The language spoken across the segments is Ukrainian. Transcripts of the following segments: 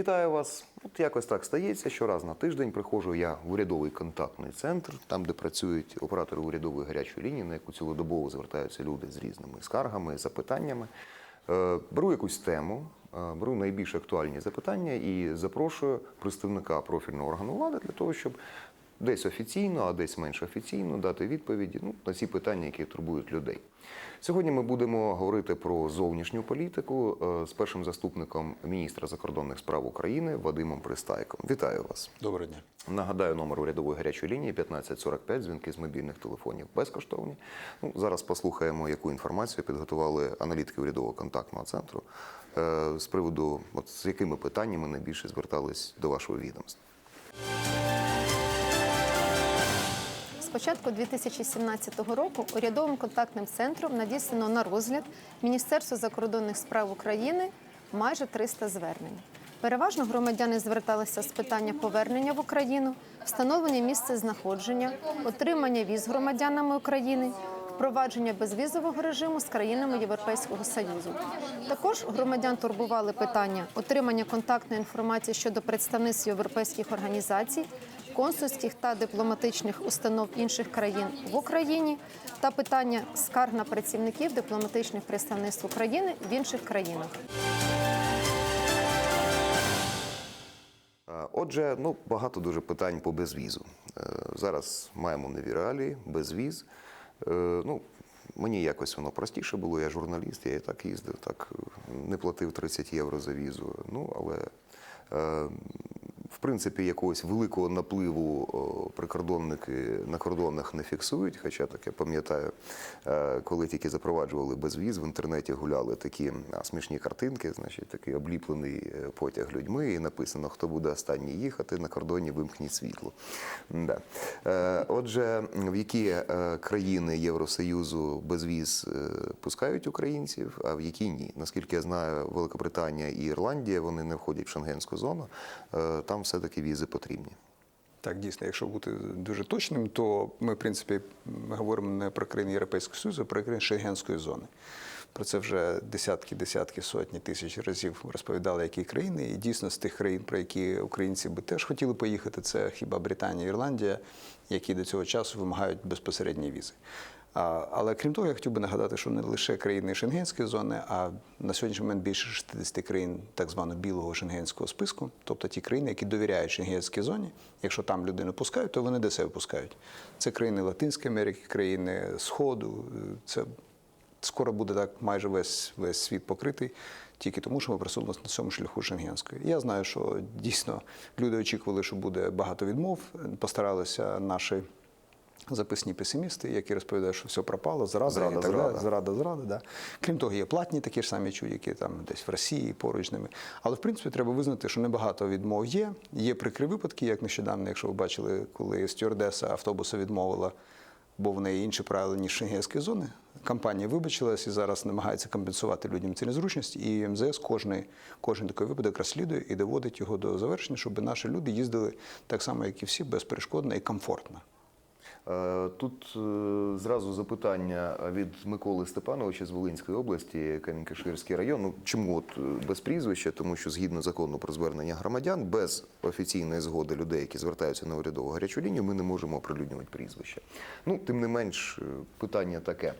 Вітаю вас. От якось так стається, що раз на тиждень приходжу я в урядовий контактний центр, там, де працюють оператори урядової гарячої лінії, на яку цілодобово звертаються люди з різними скаргами, запитаннями. Е, Беру якусь тему, е, беру найбільш актуальні запитання і запрошую представника профільного органу влади для того, щоб десь офіційно, а десь менш офіційно дати відповіді ну, на ці питання, які турбують людей. Сьогодні ми будемо говорити про зовнішню політику е, з першим заступником міністра закордонних справ України Вадимом Пристайком. Вітаю вас. Доброго дня. Нагадаю, номер урядової гарячої лінії 1545, дзвінки з мобільних телефонів безкоштовні. Ну, зараз послухаємо, яку інформацію підготували аналітики урядового контактного центру е, з приводу, от, з якими питаннями найбільше звертались до вашого відомства. Початку 2017 року урядовим контактним центром надіслано на розгляд Міністерства закордонних справ України майже 300 звернень. Переважно громадяни зверталися з питання повернення в Україну, встановлення місця знаходження, отримання віз громадянами України, впровадження безвізового режиму з країнами Європейського Союзу. Також громадян турбували питання отримання контактної інформації щодо представництв європейських організацій, консульських та дипломатичних установ інших країн в Україні та питання скарг на працівників дипломатичних представництв України в інших країнах. Отже, ну багато дуже питань по безвізу. Е, Зараз маємо нові реалії, безвіз. Е, Ну, мені якось воно простіше було. Я журналіст, я і так їздив, так е, не платив 30 євро за візу. Ну, але в принципі якогось великого напливу прикордонники на кордонах не фіксують. Хоча так я пам'ятаю, е, коли тільки запроваджували безвіз, в інтернеті гуляли такі смішні картинки, значить, такий обліплений е, потяг людьми, і написано, хто буде останній їхати, на кордоні вимкніть світло. Да. Е, Отже, в які країни Євросоюзу безвіз пускають українців, а в які ні? Наскільки я знаю, Великобританія і Ірландія вони не входять в шенгенську зону. Е, Там все-таки візи потрібні. Так, дійсно, якщо бути дуже точним, то ми, в принципі, говоримо не про країни Європейського Союзу, а про країни Шенгенської зони. Про це вже десятки, десятки, сотні тисяч разів розповідали, які країни. І дійсно з тих країн, про які українці би теж хотіли поїхати, це хіба Британія, Ірландія, які до цього часу вимагають безпосередні візи. Але крім того, я хотів би нагадати, що не лише країни Шенгенської зони, а на сьогоднішній момент більше 60 країн так званого білого шенгенського списку, тобто ті країни, які довіряють шенгенській зоні. Якщо там людину пускають, то вони де себе пускають. Це країни Латинської Америки, країни Сходу. Це скоро буде так майже весь весь світ покритий, тільки тому, що ми просунулися на цьому шляху шенгенської. Я знаю, що дійсно люди очікували, що буде багато відмов. Постаралися наші. Записні песимісти, які розповідають, що все пропало, зрада, Зрада, і так зрада. Зрада, зрада, да. Крім того, є платні такі ж самі чудики, там десь в Росії, поруч з ними. Але в принципі треба визнати, що небагато відмов є. Є прикрі випадки, як нещодавно, якщо ви бачили, коли стюардеса автобуса відмовила, бо в неї інші правила, ніж шенгенської зони. Компанія вибачилась і зараз намагається компенсувати людям ці незручності. І МЗС кожний, кожен такий випадок розслідує і доводить його до завершення, щоб наші люди їздили так само, як і всі, безперешкодно і комфортно. Е, Тут е, зразу запитання від Миколи Степановича з Волинської області, Камінь-Каширський район. Ну, чому от е, без прізвища? Тому що згідно закону про звернення громадян, без офіційної згоди людей, які звертаються на урядову гарячу лінію, ми не можемо оприлюднювати прізвища. Ну, тим не менш, питання таке.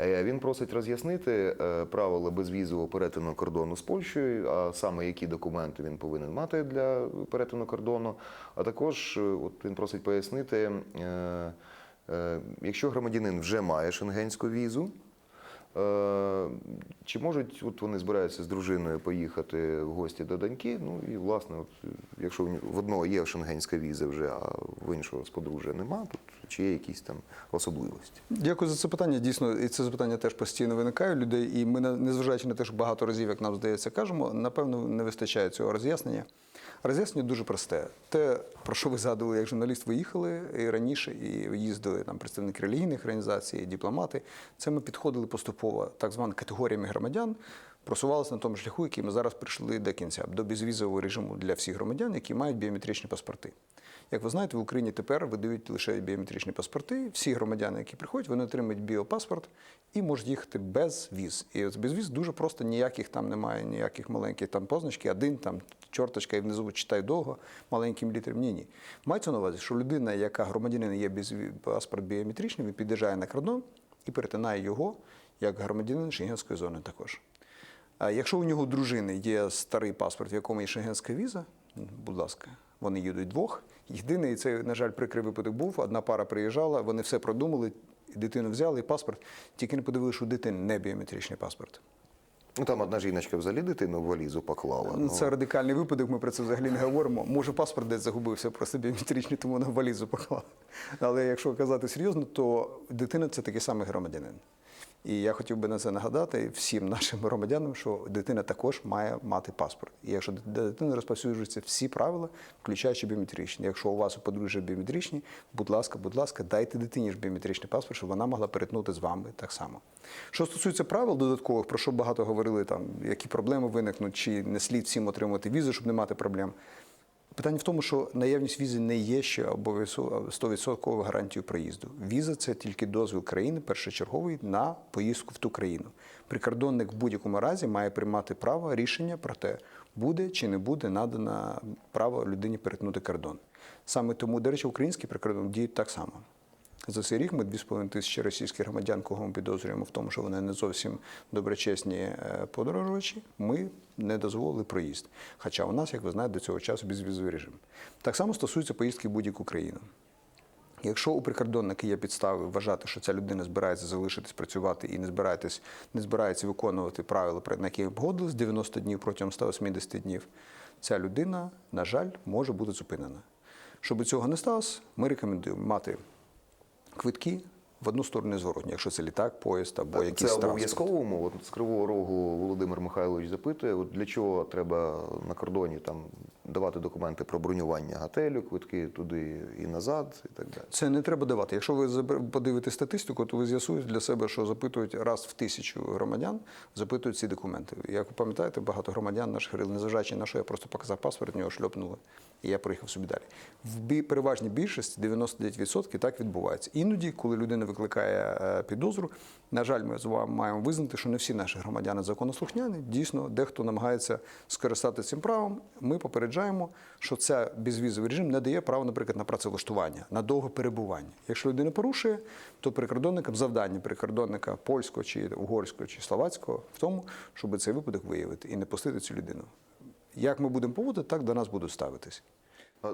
Е, Він просить роз'яснити е, правила безвізового перетину кордону з Польщею, а саме які документи він повинен мати для перетину кордону. А також е, от він просить пояснити, якщо громадянин вже має шенгенську візу. Е, Чи можуть от вони збираються з дружиною поїхати в гості до доньки? Ну і власне, от, якщо в одного є шенгенська віза вже, а в іншого з подружжя нема, тут чи є якісь там особливості? Дякую за це питання. Дійсно, і це запитання теж постійно виникає у людей. І ми, незважаючи на те, що багато разів, як нам здається, кажемо, напевно, не вистачає цього роз'яснення. Роз'яснення дуже просте. Те, про що ви згадували, як журналіст, виїхали і раніше, і їздили там представники релігійних організацій, дипломати. Це ми підходили поступово так званими категоріями громадян. просувалися на тому шляху, який ми зараз прийшли до кінця, до безвізового режиму для всіх громадян, які мають біометричні паспорти. Як ви знаєте, в Україні тепер видають лише біометричні паспорти. Всі громадяни, які приходять, вони отримують біопаспорт і можуть їхати без віз. І без віз дуже просто ніяких там немає, ніяких маленьких там позначки, один там чорточка і внизу читаю довго маленьким літером. Ні, ні. Мається на увазі, що людина, яка громадянин є без паспорт біометричний, він під'їжджає на кордон і перетинає його як громадянин Шенгенської зони також. А якщо у нього дружини є старий паспорт, в якому є шенгенська віза, будь ласка, вони їдуть двох. Єдиний, це, на жаль, прикрий випадок був. Одна пара приїжджала, вони все продумали, дитину взяли, і паспорт, тільки не подивилися, що у дитини не біометричний паспорт. Ну там одна жіночка взагалі дитину в валізу поклала. Ну, це радикальний випадок, ми про це взагалі не говоримо. Може, паспорт десь загубився, просто біометричний, тому на валізу поклав. Але якщо казати серйозно, то дитина це такий самий громадянин. І я хотів би на це нагадати всім нашим громадянам, що дитина також має мати паспорт. І якщо для дитини розповсюджуються всі правила, включаючи біометричні. Якщо у вас у подружжя біометричні, будь ласка, будь ласка, дайте дитині ж біометричний паспорт, щоб вона могла перетнути з вами так само. Що стосується правил додаткових, про що багато говорили, там які проблеми виникнуть, чи не слід всім отримувати візу, щоб не мати проблем. Питання в тому, що наявність візи не є ще обов'язково 100% гарантією проїзду. Віза це тільки дозвіл країни першочерговий на поїздку в ту країну. Прикордонник в будь-якому разі має приймати право рішення про те, буде чи не буде надано право людині перетнути кордон. Саме тому, до речі, український прикордон діють так само. За цей рік ми 2,5 тисячі російських громадян, кого ми підозрюємо в тому, що вони не зовсім доброчесні е, подорожувачі, ми не дозволили проїзд. Хоча у нас, як ви знаєте, до цього часу безвізовий режим. Так само стосується поїздки в будь-яку країну. Якщо у прикордонника є підстави вважати, що ця людина збирається залишитись працювати і не збирається, не збирається виконувати правила, на які погодились 90 днів протягом 180 днів, ця людина, на жаль, може бути зупинена. Щоб цього не сталося, ми рекомендуємо мати квитки в одну сторону зворотні, якщо це літак, поїзд або Це якийсь транспорт. обов'язково умова. З Кривого Рогу Володимир Михайлович запитує, от для чого треба на кордоні там давати документи про бронювання готелю, квитки туди і назад, і так далі. Це не треба давати. Якщо ви подивитесь статистику, то ви з'ясуєте для себе, що запитують раз в тисячу громадян, запитують ці документи. Як ви пам'ятаєте, багато громадян наших говорили, незважаючи на що я просто показав паспорт, нього шльопнули, і я проїхав собі далі. В переважній більшості 99% так відбувається. Іноді, коли людина викликає е, підозру, на жаль, ми з вами маємо визнати, що не всі наші громадяни законослухняні. Дійсно, дехто намагається скористатися цим правом. Ми попереджаємо, що це безвізовий режим не дає права, наприклад, на працевлаштування, на довге перебування. Якщо людина порушує, то прикордонникам завдання прикордонника польського чи угорського чи словацького в тому, щоб цей випадок виявити і не пустити цю людину. Як ми будемо поводити, так до нас будуть ставитись. Е,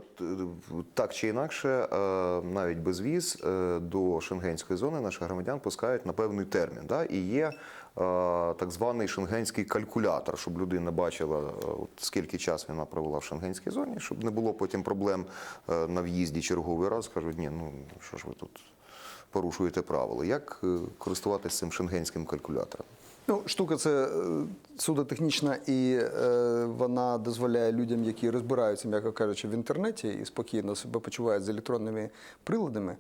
Так чи інакше, е, навіть без віз е, до шенгенської зони наших громадян пускають на певний термін. Да? І є так званий шенгенський калькулятор, щоб людина бачила, е, скільки часу вона провела в шенгенській зоні, щоб не було потім проблем е, на в'їзді черговий раз. Кажуть, ні, ну що ж ви тут порушуєте правила. Як е, користуватися цим шенгенським калькулятором? Ну, штука це е, судотехнічна, і е, вона дозволяє людям, які розбираються, м'яко кажучи, в інтернеті і спокійно себе почувають з електронними приладами, е,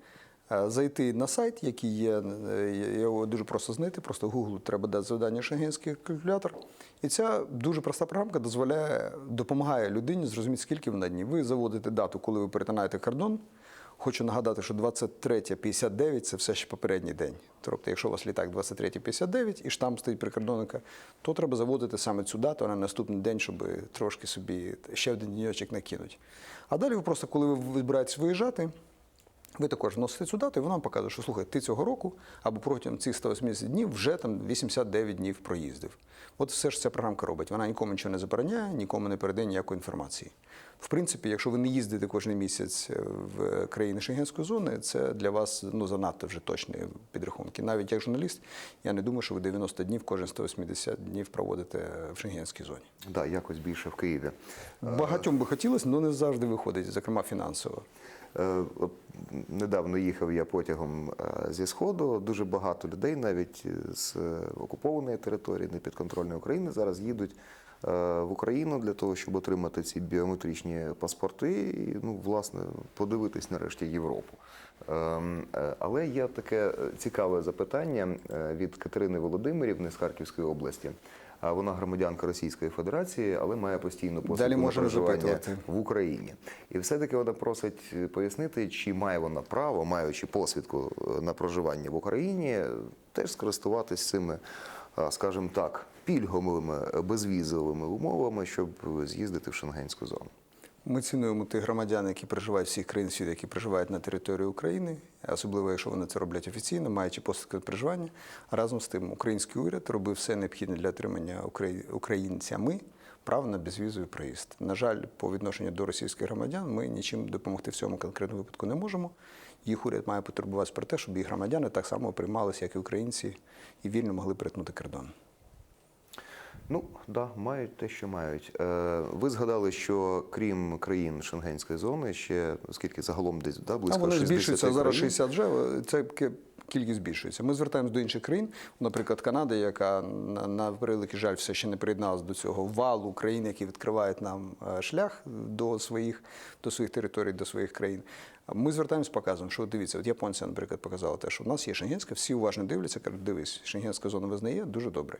зайти на сайт, який є, е, його дуже просто знайти, просто Google треба дати завдання шенгенський калькулятор. І ця дуже проста програмка дозволяє, допомагає людині зрозуміти, скільки вона днів. Ви заводите дату, коли ви перетинаєте кордон. Хочу нагадати, що 23.59 – це все ще попередній день. Тобто, якщо у вас літак 23.59 і штамп стоїть прикордонника, то треба заводити саме цю дату на наступний день, щоб трошки собі ще один днівочок накинути. А далі ви просто, коли ви збираєтесь виїжджати, ви також вносите цю дату, і вона вам показує, що слухай, ти цього року або протягом цих 180 днів вже там 89 днів проїздив. От все ж ця програмка робить. Вона нікому нічого не забороняє, нікому не передає ніякої інформації. В принципі, якщо ви не їздите кожен місяць е, в країни Шенгенської зони, це для вас ну занадто вже точні підрахунки. Навіть як журналіст, я не думаю, що ви 90 днів кожен 180 днів проводите в Шенгенській зоні. Да, якось більше в Києві. Багатьом би хотілося, але не завжди виходить, зокрема фінансово. Е, недавно їхав я потягом е, зі сходу. Дуже багато людей, навіть з е, окупованої території, непідконтрольної України, зараз їдуть в Україну для того, щоб отримати ці біометричні паспорти і ну, власне подивитись нарешті Європу. Ем, Але є таке цікаве запитання від Катерини Володимирівни з Харківської області. А вона громадянка Російської Федерації, але має постійну можемо проживання в Україні. І все-таки вона просить е, пояснити, чи має вона право, маючи посвідку е, на проживання в Україні, теж скористуватись цими, а, скажімо так, пільговими е, безвізовими умовами, щоб з'їздити в шенгенську зону. Ми цінуємо тих громадян, які проживають всіх країн світу, які проживають на території України, особливо якщо вони це роблять офіційно, маючи посвідку проживання. Разом з тим, український уряд робив все необхідне для отримання українцями права на безвізовий проїзд. На жаль, по відношенню до російських громадян ми нічим допомогти в цьому конкретному випадку не можемо. Їх уряд має потурбуватися про те, щоб їх громадяни так само приймалися, як і українці, і вільно могли перетнути кордон. Ну, да, мають те, що мають. Е, ви згадали, що крім країн Шенгенської зони, ще скільки загалом десь да, А близько вони 60 збільшуються зараз країн. 60 вже. Це кількість збільшується. Ми звертаємось до інших країн, наприклад, Канада, яка на, на превеликий жаль все ще не приєдналася до цього валу країн, які відкривають нам е, шлях до своїх, до своїх територій, до своїх країн. Ми звертаємось, показуємо, що дивіться, от японці, наприклад, показали те, що в нас є шенгенська, всі уважно дивляться, кажуть, дивись, шенгенська зона визнає дуже добре.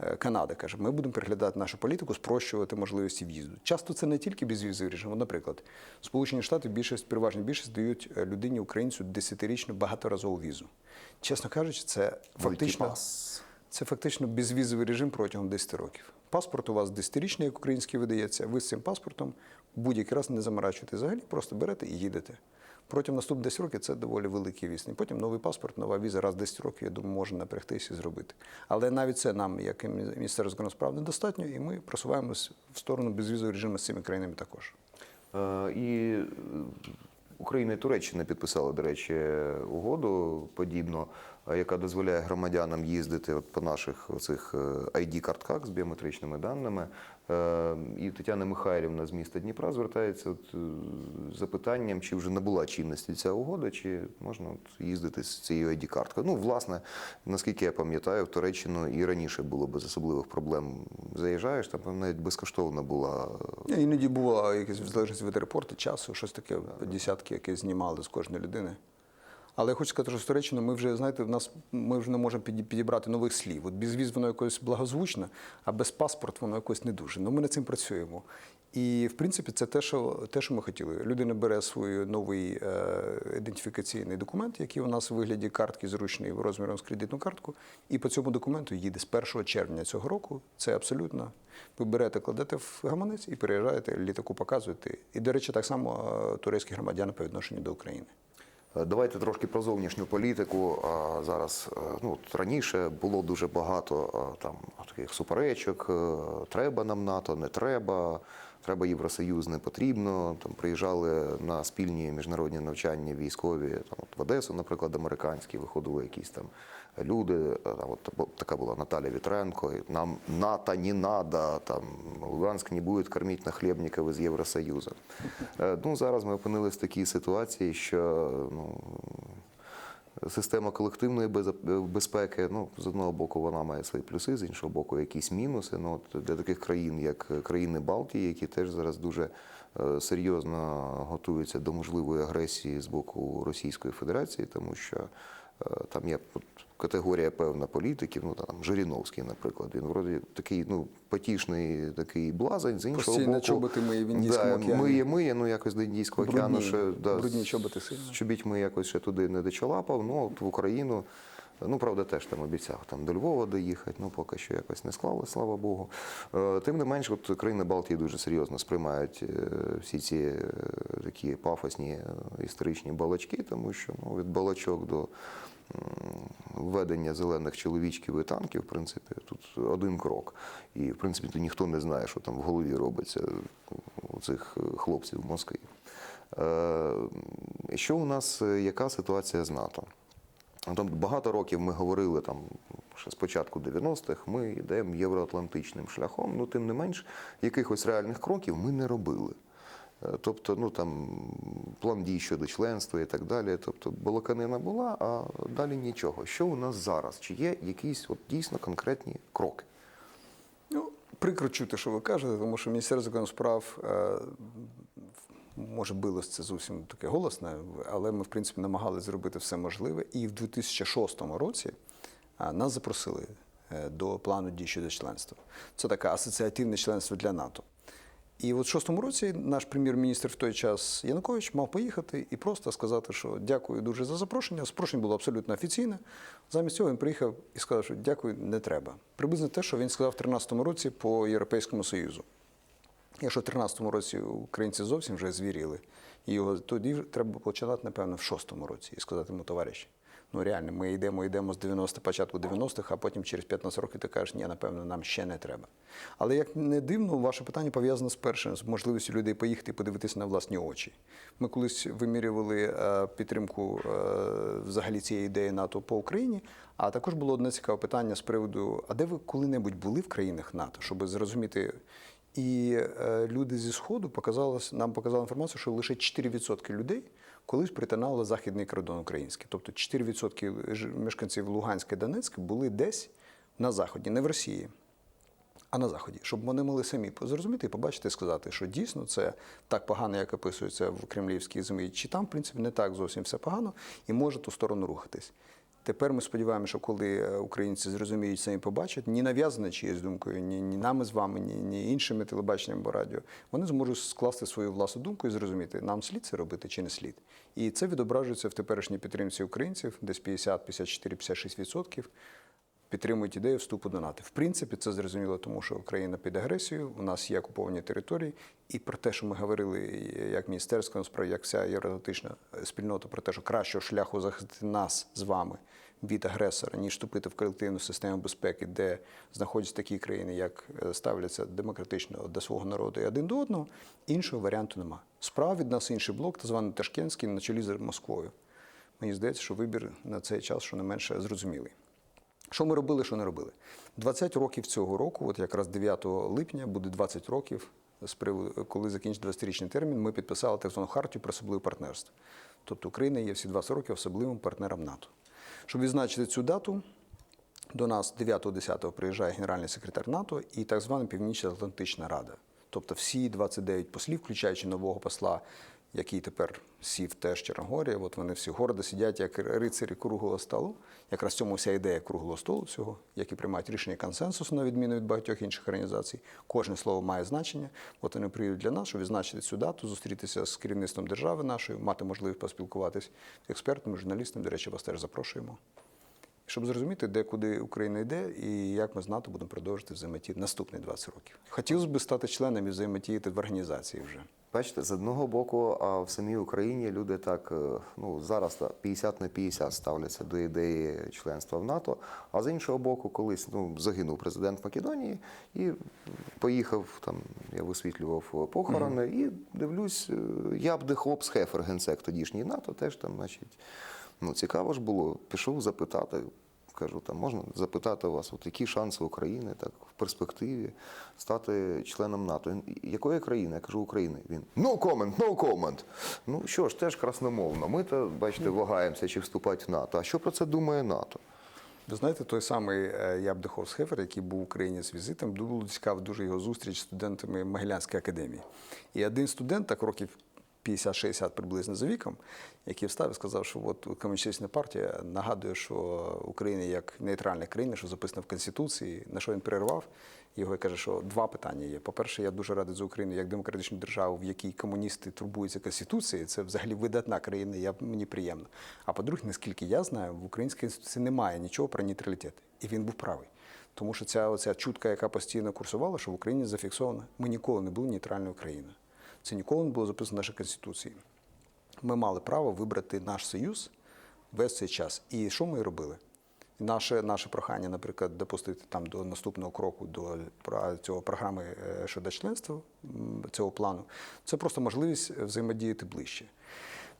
Е, Канада каже, ми будемо переглядати нашу політику, спрощувати можливості в'їзду. Часто це не тільки безвізовий режим. Наприклад, Сполучені Штати більшість, переважно більшість дають е, людині українцю десятирічну багаторазову візу. Чесно кажучи, це фактично, це фактично безвізовий режим протягом 10 років. Паспорт у вас 10-річний, як український видається. Ви з цим паспортом будь-який раз не заморачуєте взагалі, просто берете і їдете. Протягом наступних 10 років це доволі великі вісні. Потім новий паспорт, нова віза, раз 10 років, я думаю, можна напрягтися і зробити. Але навіть це нам, як і Міністерство закордонних справ, недостатньо, і ми просуваємось в сторону безвізового режиму з цими країнами також. Е, І е, Україна і Туреччина підписали, до речі, угоду подібну, е, яка дозволяє громадянам їздити от по наших цих ID-картках з біометричними даними. Е, І Тетяна Михайлівна з міста Дніпра звертається от е, з запитанням, чи вже набула чинності ця угода, чи можна от їздити з цією ID-карткою. Ну, власне, наскільки я пам'ятаю, в Туреччину і раніше було без особливих проблем. Заїжджаєш, там навіть безкоштовна була Іноді було якесь в залежності від аеропорту, часу, щось таке, десятки, які знімали з кожної людини. Але я хочу сказати, що з ми вже, знаєте, в нас ми вже не можемо підібрати нових слів. От безвіз воно якось благозвучне, а без паспорт воно якось не дуже. Ну ми над цим працюємо. І в принципі це те, що те, що ми хотіли. Людина бере свій новий е, ідентифікаційний документ, який у нас у вигляді картки зручний розміром з кредитну картку, і по цьому документу їде з 1 червня цього року. Це абсолютно. Ви берете, кладете в гаманець і переїжджаєте, літаку показуєте. І, до речі, так само е, турецькі громадяни по відношенню до України. Е, Давайте трошки про зовнішню політику. Зараз е, ну раніше було дуже багато е, там таких суперечок. е, Треба нам НАТО, не треба. Треба Євросоюз, не потрібно. Там приїжджали на спільні міжнародні навчання військові там от в Одесу, наприклад, американські, виходили якісь там люди. е, Там от така була Наталя Вітренко. Нам НАТО не надо, там Луганськ не буде кормити нахлебників із Євросоюзу. Е, Ну зараз ми опинилися в такій ситуації, що ну. Система колективної безпеки, ну з одного боку, вона має свої плюси, з іншого боку, якісь мінуси. Ну от для таких країн, як країни Балтії, які теж зараз дуже е, серйозно готуються до можливої агресії з боку Російської Федерації, тому що е, там от категорія певна політиків, ну там Жириновський, наприклад, він вроді такий ну потішний такий блазень, з іншого боку, чоботи миє в Індійському да, океані. Миє, миє, ну якось до Індійського океану Брудні- ще да, брудні чоботи сильно. з чобітьми якось ще туди не дочалапав. Ну, от в Україну, ну правда, теж там обіцяв там до Львова доїхати. Ну поки що якось не склали, слава Богу. Е, Тим не менш, от країни Балтії дуже серйозно сприймають е, всі ці е, такі пафосні історичні балачки, тому що ну, від балачок до введення зелених чоловічків і танків, в принципі, тут один крок. І в принципі то ніхто не знає, що там в голові робиться у цих хлопців в Москві. Е, Що у нас, е, яка ситуація з НАТО? Там багато років ми говорили там ще з початку 90-х, ми йдемо євроатлантичним шляхом, ну тим не менш, якихось реальних кроків ми не робили. Е, Тобто, ну там план дій щодо членства і так далі. Тобто балаканина була, а далі нічого. Що у нас зараз? Чи є якісь от дійсно конкретні кроки? Ну, прикро чути, що ви кажете, тому що Міністерство закордонних справ е, може било це зовсім таке голосне, але ми, в принципі, намагалися зробити все можливе. І в 2006 році е, нас запросили до плану дій щодо членства. Це таке асоціативне членство для НАТО. І от в шостому році наш прем'єр-міністр в той час Янукович мав поїхати і просто сказати, що дякую дуже за запрошення. Запрошення було абсолютно офіційне. Замість цього він приїхав і сказав, що дякую, не треба. Приблизно те, що він сказав в 2013 році по Європейському Союзу. Якщо в 2013 році українці зовсім вже звіріли, і його тоді треба починати, напевно, в шостому році і сказати йому, товариші, ну реально, ми йдемо, йдемо з 90 початку 90-х, а потім через 15 років ти кажеш, ні, напевно, нам ще не треба. Але як не дивно, ваше питання пов'язане з першим, з можливістю людей поїхати і подивитися на власні очі. Ми колись вимірювали е, підтримку е, взагалі цієї ідеї НАТО по Україні. А також було одне цікаве питання з приводу: а де ви коли-небудь були в країнах НАТО, щоб зрозуміти. І е, люди зі сходу показали, нам показали інформацію, що лише 4% людей колись притинали західний кордон український. Тобто 4% ж- мешканців Луганська і Донецька були десь на заході, не в Росії, а на заході, щоб вони могли самі зрозуміти і побачити сказати, що дійсно це так погано, як описується в кремлівській землі, чи там, в принципі, не так зовсім все погано, і може ту сторону рухатись. Тепер ми сподіваємося, що коли е, українці зрозуміють самі побачать, ні нав'язане чиєюсь думкою, ні, ні нами з вами, ні, ні іншими телебаченням або радіо, вони зможуть скласти свою власну думку і зрозуміти, нам слід це робити чи не слід. І це відображується в теперішній підтримці українців, десь 50, 54, 56 відсотків підтримують ідею вступу до НАТО. В принципі, це зрозуміло, тому що Україна під агресією, у нас є окуповані території, і про те, що ми говорили, як міністерство справ, як вся євроатлантична спільнота, про те, що кращого шляху захистити нас з вами від агресора, ніж вступити в колективну систему безпеки, де знаходяться такі країни, як е, ставляться демократично до свого народу і один до одного, іншого варіанту нема. Справа від нас інший блок, так званий Ташкентський, на чолі з Москвою. Мені здається, що вибір на цей час, що не менше, зрозумілий. Що ми робили, що не робили? 20 років цього року, от якраз 9 липня, буде 20 років, коли закінчить 20-річний термін, ми підписали так звану хартію про особливе партнерство. Тобто Україна є всі 20 років особливим партнером НАТО. Щоб відзначити цю дату, до нас 9-10 приїжджає генеральний секретар НАТО і так звана Північно-Атлантична Рада. Тобто всі 29 послів, включаючи нового посла, який тепер сів теж в Чорногорії, от вони всі гордо сидять, як рицарі круглого столу. Якраз цьому вся ідея круглого столу цього, які приймають рішення консенсусу, на відміну від багатьох інших організацій. Кожне слово має значення. От вони приїдуть для нас, щоб відзначити цю дату, зустрітися з керівництвом держави нашої, мати можливість поспілкуватись з експертами, журналістами. До речі, вас теж запрошуємо щоб зрозуміти, де куди Україна йде і як ми з НАТО будемо продовжувати взаємодіяти наступні 20 років. Хотілося б стати членом і взаємодіяти в організації вже. Бачите, з одного боку, а в самій Україні люди так е, ну зараз так, 50 на 50 ставляться до ідеї членства в НАТО. А з іншого боку, колись ну загинув президент Македонії і поїхав там. Я висвітлював похорони, і дивлюсь, е, Ябде Хлопс Хефер, генсек тодішній НАТО, теж там, значить, ну цікаво ж було. Пішов запитати. Кажу, там можна запитати вас, от які шанси України так в перспективі стати членом НАТО. Якої країни? Я кажу, України. Він no comment, no comment. Ну що ж, теж красномовно. Ми то, бачите, вагаємося, чи вступати в НАТО. А що про це думає НАТО? Ви знаєте, той самий е, Ябдехов Схефер, який був в Україні з візитом, було цікаво дуже його зустріч з студентами Могилянської академії. І один студент, так років 50-60 приблизно за віком, який встав і сказав, що от комуністична партія нагадує, що Україна як нейтральна країна, що записано в Конституції, на що він перервав його і каже, що два питання є. По-перше, я дуже радий за Україну як демократичну державу, в якій комуністи турбуються Конституцією. Це взагалі видатна країна, я, мені приємно. А по-друге, наскільки я знаю, в українській конституції немає нічого про нейтралітет. І він був правий. Тому що ця оця чутка, яка постійно курсувала, що в Україні зафіксована, ми ніколи не були нейтральною країною. Це ніколи не було записано в нашій Конституції. Ми мали право вибрати наш союз весь цей час. І що ми робили? Наше, наше прохання, наприклад, допустити там до наступного кроку до цього програми е, щодо членства цього плану, це просто можливість взаємодіяти ближче.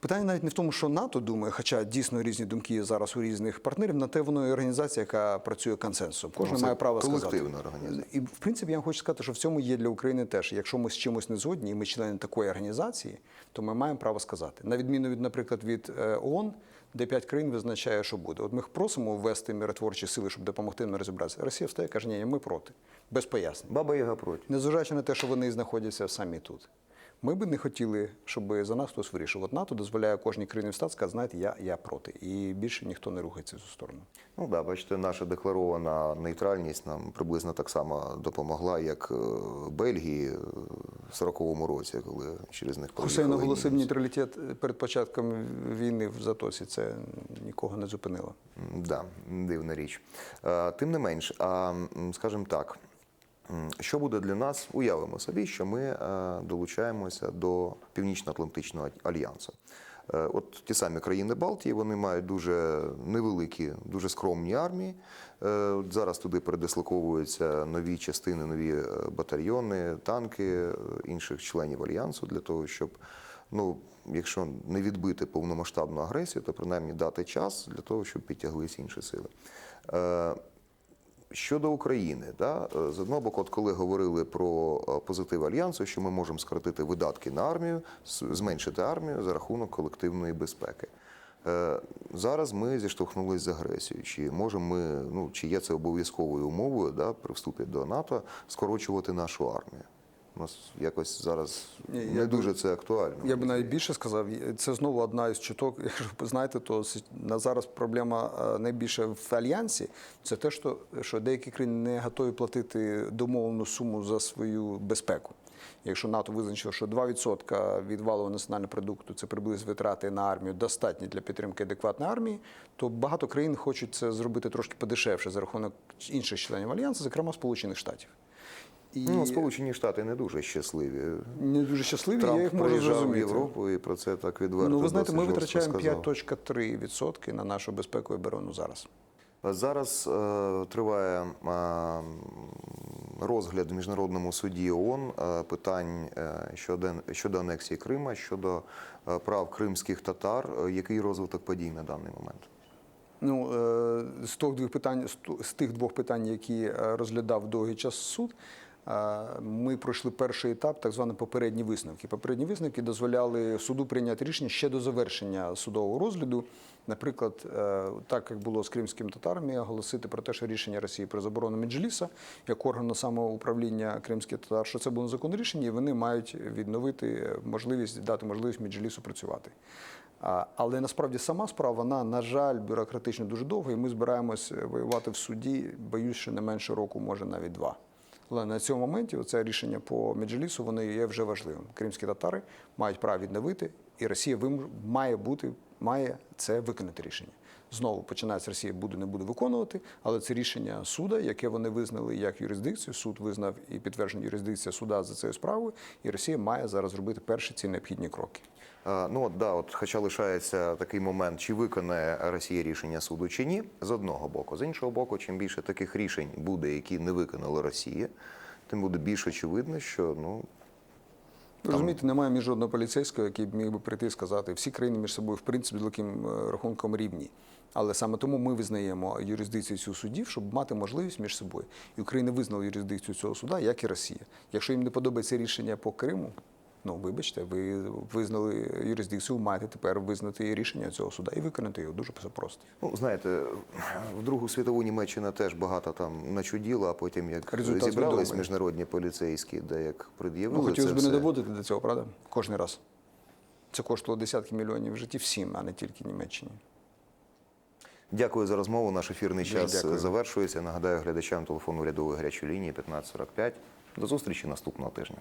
Питання навіть не в тому, що НАТО думає, хоча дійсно різні думки є зараз у різних партнерів, на те воно і організація, яка працює консенсусом. Кожен Ну, це має право сказати. організація. І в принципі я вам хочу сказати, що в цьому є для України теж. Якщо ми з чимось не згодні, і ми члени такої організації, то ми маємо право сказати. На відміну від, наприклад, від е, ООН, де п'ять країн визначає, що буде. От ми просимо ввести миротворчі сили, щоб допомогти нам розібратися. Росія встає, каже, ні, ми проти, без пояснень. Баба Яга проти. Незважаючи на те, що вони знаходяться самі тут. Ми би не хотіли, щоб за нас хтось вирішив. От НАТО дозволяє кожній країні встати, сказати, знаєте, я, я проти. І більше ніхто не рухається в цю сторону. Ну да, бачите, наша декларована нейтральність нам приблизно так само допомогла, як е, Бельгії е, в 40-му році, коли через них Хусейн оголосив нейтралітет перед початком війни в Затосі. Це нікого не зупинило. Да, дивна річ. Е, Тим не менш, а скажімо так, що буде для нас? Уявимо собі, що ми е, долучаємося до Північно-Атлантичного альянсу. Е, От ті самі країни Балтії вони мають дуже невеликі, дуже скромні армії. Е, Зараз туди передислоковуються нові частини, нові батальйони, танки інших членів альянсу для того, щоб ну, якщо не відбити повномасштабну агресію, то принаймні дати час для того, щоб підтяглися інші сили. Щодо України, да, е, з одного боку, от коли говорили про е, позитив альянсу, що ми можемо скоротити видатки на армію, зменшити армію за рахунок колективної безпеки. Е, Зараз ми зіштовхнулися з агресією. Чи можемо ми, ну чи є це обов'язковою умовою да, при вступі до НАТО скорочувати нашу армію? У нас якось зараз Ні, не я дуже це актуально. Я б навіть більше сказав, це знову одна із чуток. Якщо ви знаєте, то на зараз проблема е, найбільше в альянсі. Це те, що, що деякі країни не готові платити домовлену суму за свою безпеку. Якщо НАТО визначило, що 2% від валового національного продукту це приблизно витрати на армію достатні для підтримки адекватної армії, то багато країн хочуть це зробити трошки подешевше за рахунок інших членів альянсу, зокрема Сполучених Штатів. І Ну, Сполучені Штати не дуже щасливі. не дуже щасливі, Трамп я їх можу приїжджав в. Європу і про це так відверто. Ну, ви знаєте, ми витрачаємо 5.3% на нашу безпеку і оборону зараз. Зараз е, триває е, розгляд в міжнародному суді ООН е, питань е, щодо, щодо анексії Крима, щодо е, прав кримських татар. Е, Який розвиток подій на даний момент? Ну, е, з тих двох питань, з тих двох питань, які розглядав довгий час суд, ми пройшли перший етап, так звані попередні висновки. Попередні висновки дозволяли суду прийняти рішення ще до завершення судового розгляду. Наприклад, е, так як було з кримськими татарами, оголосити про те, що рішення Росії про заборону Меджліса як органу самоуправління кримських татар, що це було незаконне рішення, і вони мають відновити можливість дати можливість Меджлісу працювати. Але насправді сама справа, вона, на жаль, бюрократично дуже довга, і ми збираємось воювати в суді, боюсь, що не менше року, може навіть два. Але на цьому моменті це рішення по Меджелісу вони є вже важливим. Кримські татари мають право відновити, і Росія має бути, має це виконати рішення. Знову починається Росія буде не буде виконувати, але це рішення суда, яке вони визнали як юрисдикцію. Суд визнав і підтверджена юрисдикція суда за цією справою, і Росія має зараз робити перші ці необхідні кроки. Ну от да, от хоча лишається такий момент, чи виконає Росія рішення суду чи ні, з одного боку. З іншого боку, чим більше таких рішень буде, які не виконала Росія, тим буде більш очевидно, що ну Ви Розумієте, немає міжнародного поліцейського, який б міг би прийти і сказати, всі країни між собою в принципі таким е, рахунком рівні. Але саме тому ми визнаємо юрисдикцію цього судів, щоб мати можливість між собою. І Україна визнала юрисдикцію цього суда, як і Росія. Якщо їм не подобається рішення по Криму, ну вибачте, ви визнали юрисдикцію, маєте тепер визнати рішення цього суда і виконати його дуже просто. Ну, знаєте, в Другу світову Німеччина теж багато там начуділа, а потім як Результат зібрались відомий. міжнародні поліцейські, де як пред'явили Ну, хотілося б не доводити до цього, правда? Кожен раз. Це коштувало десятки мільйонів життів всім, а не тільки Німеччині. Дякую за розмову. Наш ефірний Дуже час дякую. завершується. Нагадаю глядачам телефону урядової гарячої лінії 1545. До зустрічі наступного тижня.